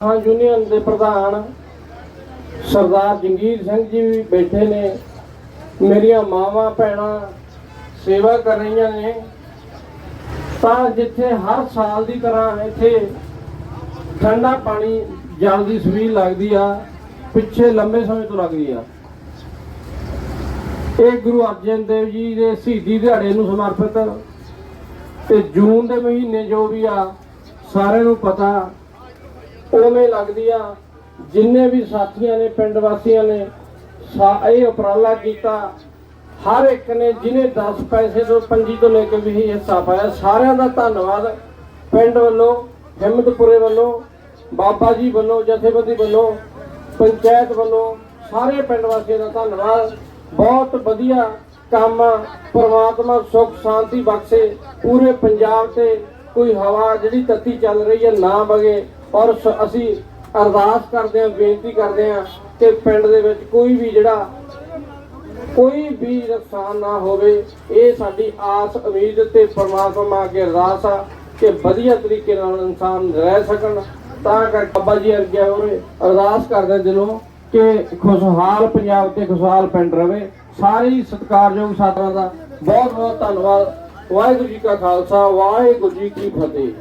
ਹਾਂ, ਯੂਨੀਅਨ ਦੇ ਪ੍ਰਧਾਨ ਸਰਦਾਰ ਜੰਗੀਰ ਸਿੰਘ ਜੀ ਵੀ ਬੈਠੇ ਨੇ। ਮੇਰੀਆਂ ਮਾਵਾਂ, ਭੈਣਾਂ ਸੇਵਾ ਕਰ ਰਹੀਆਂ ਨੇ। ਤਾਂ ਜਿੱਥੇ ਹਰ ਸਾਲ ਦੀ ਤਰ੍ਹਾਂ ਇੱਥੇ ਠੰਡਾ ਪਾਣੀ ਜਲ ਦੀ ਸਵੀਲ ਲੱਗਦੀ ਆ, ਪਿੱਛੇ ਲੰਬੇ ਸਮੇਂ ਤੋਂ ਲੱਗਦੀ ਆ। ਇਹ ਗੁਰੂ ਅਰਜਨ ਦੇਵ ਜੀ ਦੇ ਸ਼ਹੀਦੀ ਦਿਹਾੜੇ ਨੂੰ ਸਮਰਪਿਤ ਤੇ ਜੂਨ ਦੇ ਮਹੀਨੇ ਜੋ ਵੀ ਆ, ਸਾਰਿਆਂ ਨੂੰ ਪਤਾ ਉਵੇਂ ਲੱਗਦੀ ਆ, ਜਿੰਨੇ ਵੀ ਸਾਥੀਆਂ ਨੇ, ਪਿੰਡ ਵਾਸੀਆਂ ਨੇ, ਸਾ- ਇਹ ਉਪਰਾਲਾ ਕੀਤਾ, ਹਰ ਇੱਕ ਨੇ ਜਿਨੇ 10 ਪੈਸੇ ਤੋਂ ਪੰਜੀ ਤੋਂ ਲੈ ਕੇ ਵੀ ਹਿੱਸਾ ਪਾਇਆ, ਸਾਰਿਆਂ ਦਾ ਧੰਨਵਾਦ। ਪਿੰਡ ਵੱਲੋਂ, ਹਿੰਮਤਪੁਰੇ ਵੱਲੋਂ, ਬਾਬਾ ਜੀ ਵੱਲੋਂ, ਜਥੇਬੰਦੀ ਵੱਲੋਂ, ਪੰਚਾਇਤ ਵੱਲੋਂ, ਸਾਰੇ ਪਿੰਡ ਵਾਸੀਆਂ ਦਾ ਧੰਨਵਾਦ। ਬਹੁਤ ਵਧੀਆ ਕੰਮ ਆ, ਪ੍ਰਮਾਤਮਾ ਸੁੱਖ, ਸ਼ਾਂਤੀ ਬਖਸ਼ੇ, ਪੂਰੇ ਪੰਜਾਬ ਤੇ ਕੋਈ ਹਵਾ ਜਿਹੜੀ ਤੱਤੀ ਚੱਲ ਰਹੀ ਹੈ ਨਾ ਵਗੇ। ਔਰ ਅਸੀਂ ਅਰਦਾਸ ਕਰਦੇ ਹਾਂ, ਬੇਨਤੀ ਕਰਦੇ ਹਾਂ ਕਿ ਪਿੰਡ ਦੇ ਵਿੱਚ ਕੋਈ ਵੀ ਜਿਹੜਾ ਕੋਈ ਵੀ ਨੁਕਸਾਨ ਨਾ ਹੋਵੇ, ਇਹ ਸਾਡੀ ਆਸ, ਉਮੀਦ ਤੇ ਪ੍ਰਮਾਤਮਾ ਅੱਗੇ ਅਰਦਾਸ ਆ ਕਿ ਵਧੀਆ ਤਰੀਕੇ ਨਾਲ ਇਨਸਾਨ ਰਹਿ ਸਕਣ। ਤਾਂ ਕਰਕੇ ਬਾਬਾ ਜੀ ਅਰਗਿਆ ਹੋਰੇ ਅਰਦਾਸ ਕਰਦੇ ਦਿਲੋਂ ਕਿ ਖੁਸ਼ਹਾਲ ਪੰਜਾਬ ਤੇ ਖੁਸ਼ਹਾਲ ਪਿੰਡ ਰਵੇ। ਸਾਰੀ ਸਤਿਕਾਰਯੋਗ ਸਾਥੀਆਂ ਦਾ ਬਹੁਤ ਬਹੁਤ ਧੰਨਵਾਦ। ਵਾਹਿਗੁਰੂ ਜੀ ਕਾ ਖਾਲਸਾ, ਵਾਹਿਗੁਰੂ ਜੀ ਕੀ ਫਤਿਹ।